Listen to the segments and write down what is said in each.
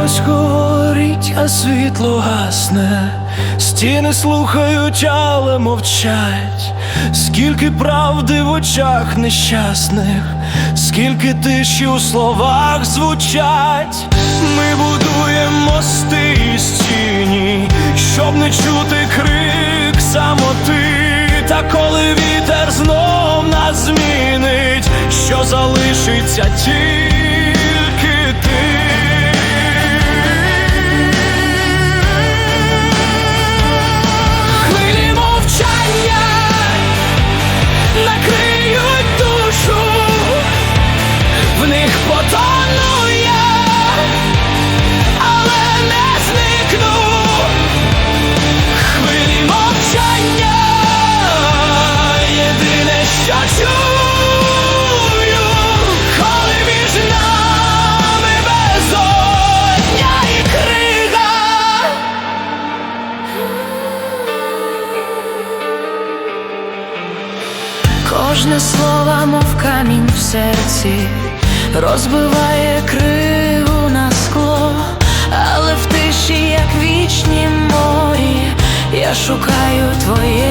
Щось горить, а світло гасне, стіни слухають, але мовчать. Скільки правди в очах нещасних, скільки тиші у словах звучать. Ми будуємо мости і стіні, щоб не чути крик самоти. Та коли вітер знов нас змінить, що залишиться тільки Кожне слово, мов камінь в серці, розбиває криву на скло, але в тиші, як вічні морі, я шукаю твоє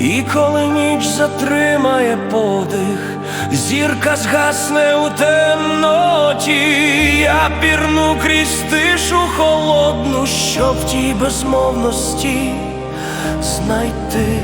І коли ніч затримає подих, зірка згасне у темноті, я пірну крізь тишу холодну, щоб в тій безмовності знайти